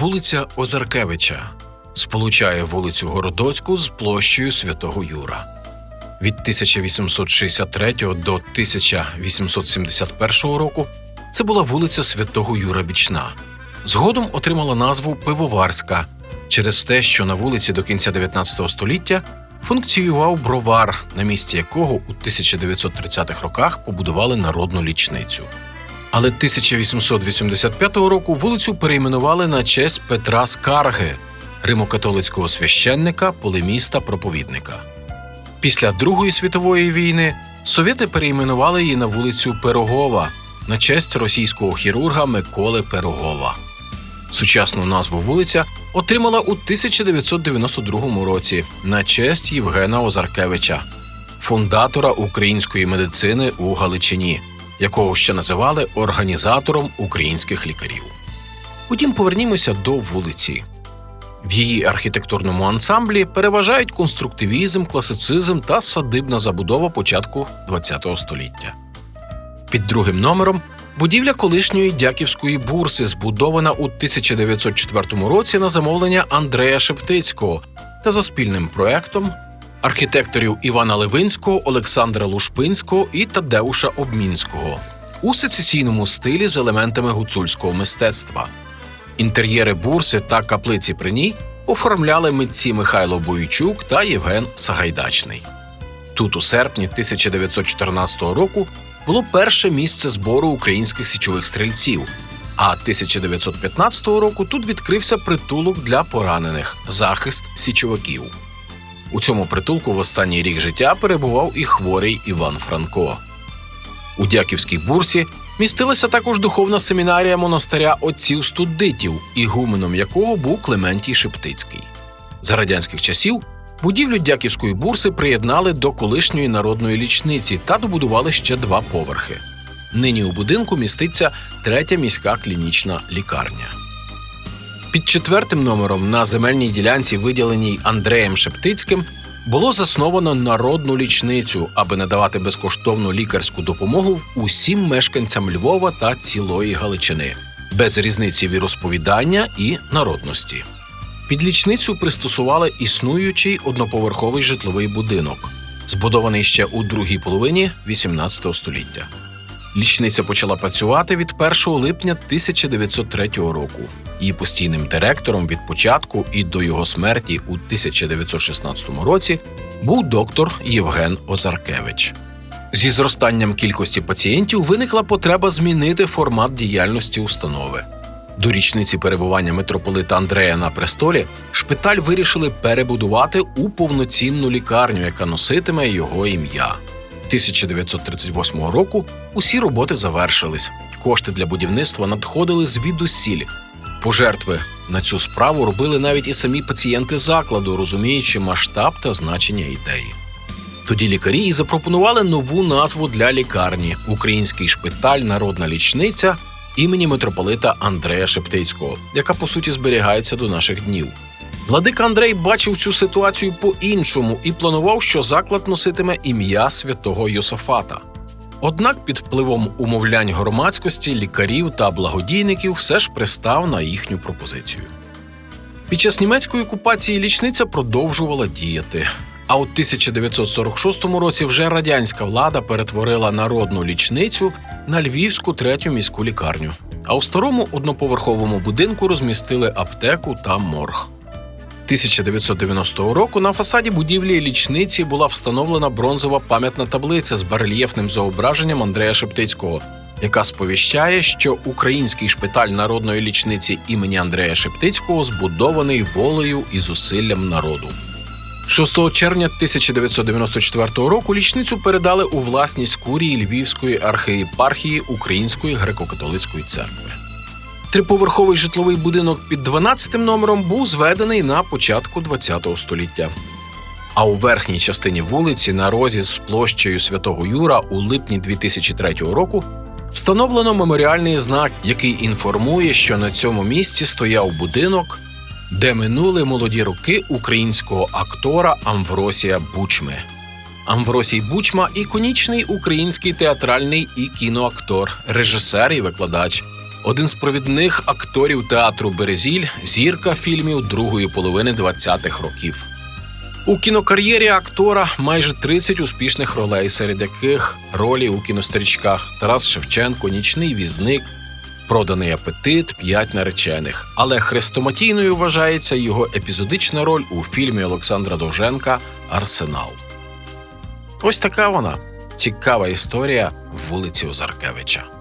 вулиця Озаркевича сполучає вулицю Городоцьку з площею Святого Юра. Від 1863 до 1871 року це була вулиця Святого Юра Бічна. Згодом отримала назву Пивоварська через те, що на вулиці до кінця 19 століття функціював бровар, на місці якого у 1930-х роках побудували народну лічницю. Але 1885 року вулицю перейменували на честь Петра Скарги, римокатолицького священника, полеміста, проповідника. Після Другої світової війни совєти перейменували її на вулицю Пирогова на честь російського хірурга Миколи Пирогова. Сучасну назву вулиця отримала у 1992 році на честь Євгена Озаркевича, фундатора української медицини у Галичині, якого ще називали організатором українських лікарів. Утім, повернімося до вулиці. В її архітектурному ансамблі переважають конструктивізм, класицизм та садибна забудова початку ХХ століття. Під другим номером будівля колишньої дяківської бурси, збудована у 1904 році на замовлення Андрея Шептицького та за спільним проектом архітекторів Івана Левинського, Олександра Лушпинського і Тадеуша Обмінського у сецесійному стилі з елементами гуцульського мистецтва. Інтер'єри бурси та каплиці при ній оформляли митці Михайло Бойчук та Євген Сагайдачний. Тут, у серпні 1914 року, було перше місце збору українських січових стрільців. А 1915 року тут відкрився притулок для поранених захист січовиків. У цьому притулку в останній рік життя перебував і хворий Іван Франко. У Дяківській бурсі містилася також духовна семінарія монастиря отців студитів, ігуменом якого був Клементій Шептицький. За радянських часів будівлю Дяківської бурси приєднали до колишньої народної лічниці та добудували ще два поверхи. Нині у будинку міститься третя міська клінічна лікарня. Під четвертим номером на земельній ділянці, виділеній Андреєм Шептицьким, було засновано народну лічницю, аби надавати безкоштовну лікарську допомогу усім мешканцям Львова та цілої Галичини, без різниці віросповідання і народності. Під лічницю пристосували існуючий одноповерховий житловий будинок, збудований ще у другій половині XVIII століття. Лічниця почала працювати від 1 липня 1903 року. Її постійним директором від початку і до його смерті у 1916 році був доктор Євген Озаркевич. Зі зростанням кількості пацієнтів виникла потреба змінити формат діяльності установи. До річниці перебування митрополита Андрея на престолі шпиталь вирішили перебудувати у повноцінну лікарню, яка носитиме його ім'я. 1938 року усі роботи завершились. Кошти для будівництва надходили звідусіль. Пожертви на цю справу робили навіть і самі пацієнти закладу, розуміючи масштаб та значення ідеї. Тоді лікарі і запропонували нову назву для лікарні Український шпиталь Народна лічниця імені митрополита Андрея Шептицького, яка по суті зберігається до наших днів. Владика Андрей бачив цю ситуацію по-іншому і планував, що заклад носитиме ім'я святого Йосафата. Однак під впливом умовлянь громадськості, лікарів та благодійників все ж пристав на їхню пропозицію. Під час німецької окупації лічниця продовжувала діяти. А у 1946 році вже радянська влада перетворила народну лічницю на львівську третю міську лікарню. А у старому одноповерховому будинку розмістили аптеку та морг. 1990 року на фасаді будівлі лічниці була встановлена бронзова пам'ятна таблиця з барельєфним зображенням Андрея Шептицького, яка сповіщає, що український шпиталь народної лічниці імені Андрея Шептицького збудований волею і зусиллям народу. 6 червня 1994 року лічницю передали у власність курії Львівської архієпархії Української греко-католицької церкви. Триповерховий житловий будинок під 12 номером був зведений на початку ХХ століття. А у верхній частині вулиці на розі з площею Святого Юра у липні 2003 року встановлено меморіальний знак, який інформує, що на цьому місці стояв будинок, де минули молоді роки українського актора Амвросія Бучми. Амвросій Бучма іконічний український театральний і кіноактор, режисер і викладач, один з провідних акторів театру Березіль, зірка фільмів другої половини 20-х років. У кінокар'єрі актора майже 30 успішних ролей, серед яких ролі у кінострічках Тарас Шевченко, Нічний візник, Проданий апетит, п'ять наречених. Але хрестоматійною вважається його епізодична роль у фільмі Олександра Довженка Арсенал. Ось така вона цікава історія вулиці Озаркевича.